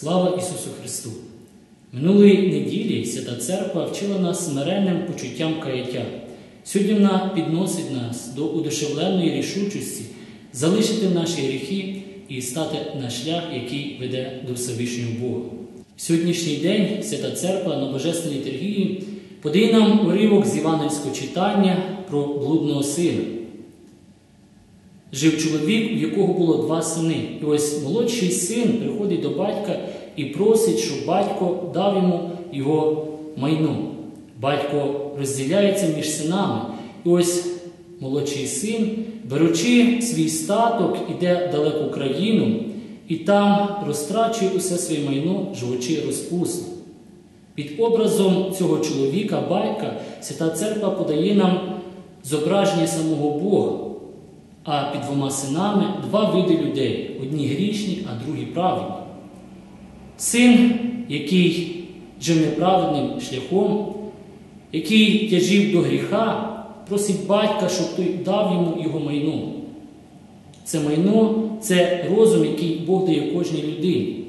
Слава Ісусу Христу! Минулої неділі Свята Церква вчила нас смиренним почуттям каяття. Сьогодні вона підносить нас до удушевленої рішучості залишити наші гріхи і стати на шлях, який веде до Всевишнього Бога. Сьогоднішній день Свята Церква на Божественній літургії подає нам уривок з Івангельського читання про блудного сина. Жив чоловік, у якого було два сини. І ось молодший син приходить до батька і просить, щоб батько дав йому його майно. Батько розділяється між синами. І ось молодший син, беручи свій статок, іде далеку країну і там розтрачує усе своє майно, живучи розпусно. Під образом цього чоловіка, батька, Свята Церква подає нам зображення самого Бога. А під двома синами два види людей: одні грішні, а другі праведні. Син, який жив неправедним шляхом, який тяжів до гріха, просить батька, щоб той дав йому його майно. Це майно це розум, який Бог дає кожній людині.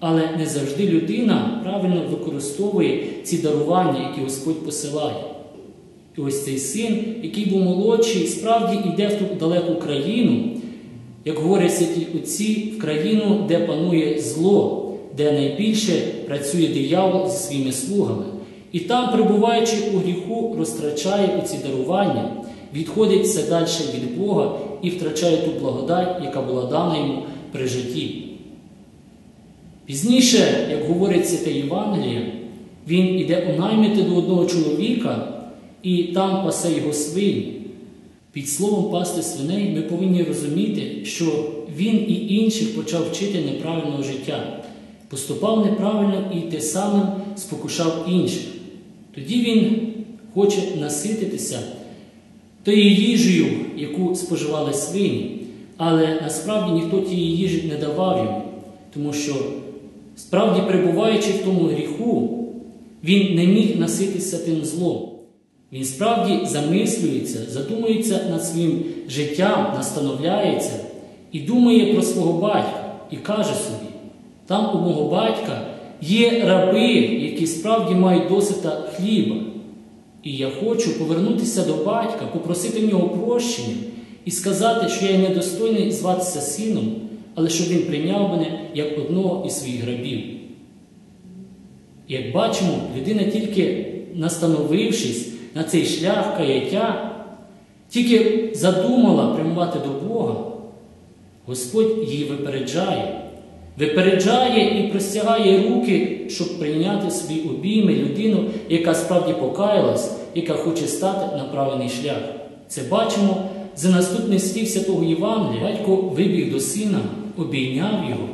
Але не завжди людина правильно використовує ці дарування, які Господь посилає. І ось цей син, який був молодший, справді йде в ту далеку країну, як говорять святі отці, в країну, де панує зло, де найбільше працює диявол зі своїми слугами. І там, перебуваючи у гріху, розтрачає оці дарування, відходить все далі від Бога і втрачає ту благодать, яка була дана йому при житті. Пізніше, як говорить святе Євангеліє, він іде у наймити до одного чоловіка і там пасе його свині. Під словом пасти свиней ми повинні розуміти, що він і інших почав вчити неправильного життя, поступав неправильно і те самим спокушав інших. Тоді він хоче насититися тою їжею, яку споживали свині, але насправді ніхто тієї їжі не давав йому, тому що, справді, перебуваючи в тому гріху, він не міг насититися тим злом. Він справді замислюється, задумується над своїм життям, настановляється і думає про свого батька і каже собі: там у мого батька є раби, які справді мають досита хліба. І я хочу повернутися до батька, попросити в нього прощення і сказати, що я недостойний зватися сином, але щоб він прийняв мене як одного із своїх рабів. Як бачимо, людина тільки настановившись, на цей шлях каяття, тільки задумала прямувати до Бога, Господь її випереджає, випереджає і простягає руки, щоб прийняти собі обійми людину, яка справді покаялась, яка хоче стати на правильний шлях. Це бачимо за наступний слів святого Євангелія. Батько вибіг до сина, обійняв його,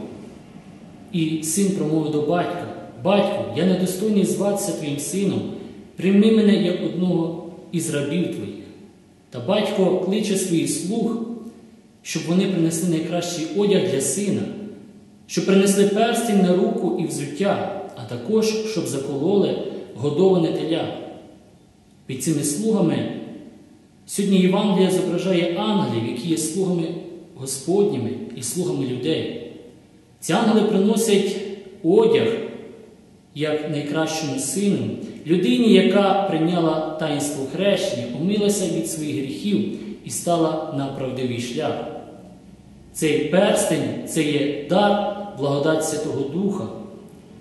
і син промовив до батька: Батько, я недостойний зватися твоїм сином. Прийми мене як одного із рабів твоїх. Та батько кличе своїх слуг, щоб вони принесли найкращий одяг для сина, щоб принесли перстень на руку і взуття, а також щоб закололи годоване теля. Під цими слугами сьогодні Євангелія зображає ангелів, які є слугами Господніми і слугами людей. Ці ангели приносять одяг як найкращому сину, людині, яка прийняла таїнство хрещення, умилася від своїх гріхів і стала на правдивий шлях. Цей перстень це є дар благодать Святого Духа,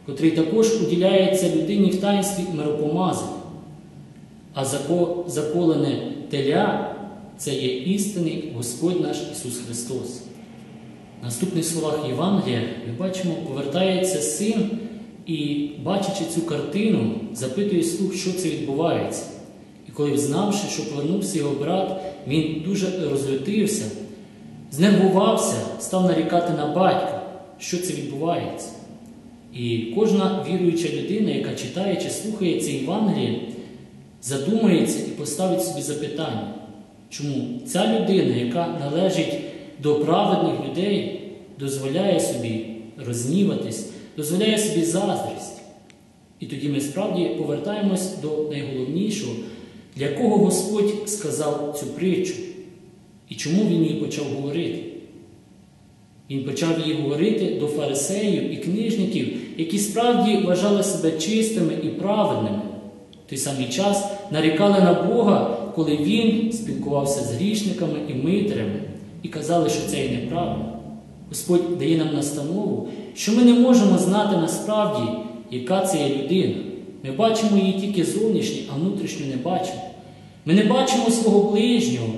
котрий також уділяється людині в таїнстві миропомазання. А заколене теля це є істинний Господь наш Ісус Христос. В наступних словах Євангелія ми бачимо, повертається син. І, бачачи цю картину, запитує слух, що це відбувається. І коли, знавши, що повернувся його брат, він дуже розлютився, знервувався, став нарікати на батька, що це відбувається. І кожна віруюча людина, яка читає чи слухає це Євангеліє, задумається і поставить собі запитання, чому ця людина, яка належить до праведних людей, дозволяє собі розніватись дозволяє собі заздрість. І тоді ми справді повертаємось до найголовнішого, для кого Господь сказав цю притчу і чому Він її почав говорити. Він почав їй говорити до фарисеїв і книжників, які справді вважали себе чистими і праведними. В той самий час нарікали на Бога, коли він спілкувався з грішниками і митрями, і казали, що це і неправильно. Господь дає нам настанову, що ми не можемо знати насправді, яка це є людина. Ми бачимо її тільки зовнішнє, а внутрішню не бачимо. Ми не бачимо свого ближнього,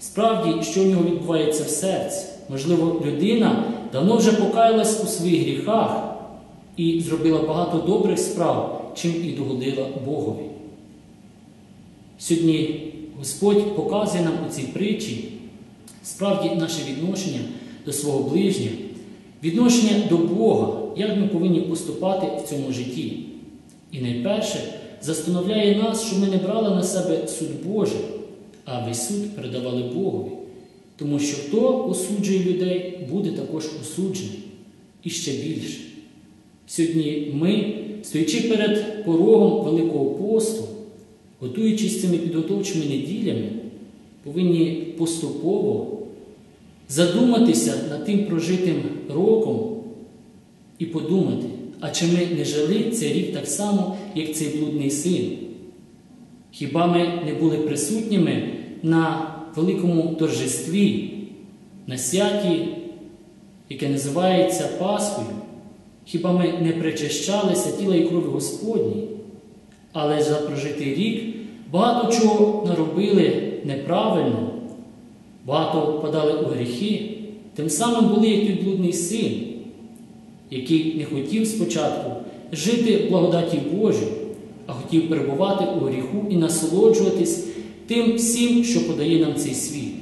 справді, що в нього відбувається в серці. Можливо, людина давно вже покаялась у своїх гріхах і зробила багато добрих справ, чим і догодила Богові. Сьогодні Господь показує нам у цій притчі справді наше відношення до свого ближнього, відношення до Бога, як ми повинні поступати в цьому житті. І найперше застановляє нас, що ми не брали на себе суд Божий, а весь суд передавали Богові. Тому що хто осуджує людей, буде також осуджений і ще більше. Сьогодні ми, стоячи перед порогом Великого посту, готуючись цими підготовчими неділями, повинні поступово задуматися над тим прожитим роком і подумати, а чи ми не жили цей рік так само, як цей блудний син? Хіба ми не були присутніми на великому торжестві, на святі, яке називається Пасхою? Хіба ми не причащалися тіла і крові Господні? Але за прожитий рік багато чого наробили неправильно, багато впадали у гріхи, тим самим були як той блудний син, який не хотів спочатку жити в благодаті Божій, а хотів перебувати у гріху і насолоджуватись тим всім, що подає нам цей світ.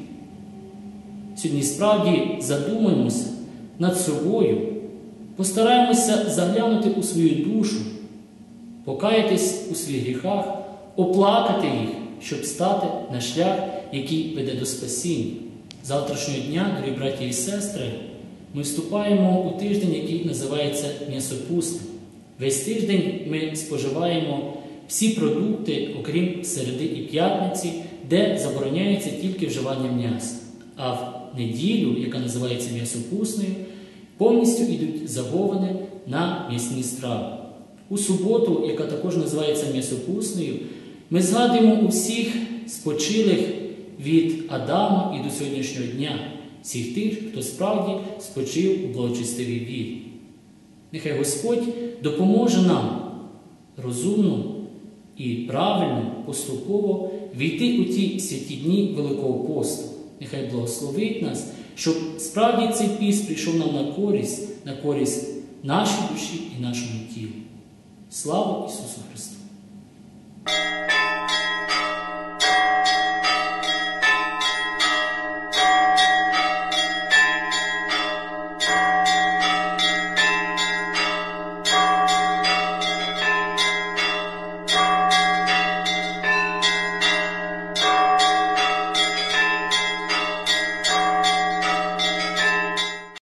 Сьогодні справді задумаємося над собою, постараємося заглянути у свою душу, покаятись у своїх гріхах, оплакати їх, щоб стати на шлях, який веде до спасіння. Завтрашнього дня, дорогі браті і сестри, ми вступаємо у тиждень, який називається м'ясопустим. Весь тиждень ми споживаємо всі продукти, окрім середи і п'ятниці, де забороняється тільки вживання м'яса. А в неділю, яка називається м'ясопусною, повністю йдуть заговини на м'ясні страви. У суботу, яка також називається м'ясопусною, ми згадуємо усіх спочилих від Адама і до сьогоднішнього дня, всіх тих, хто справді спочив у благочестивій вірі. Нехай Господь допоможе нам розумно і правильно, поступово війти у ті святі дні Великого посту. Нехай благословить нас, щоб справді цей піст прийшов нам на користь, на користь нашій душі і нашому тілу. Слава Ісусу Христу!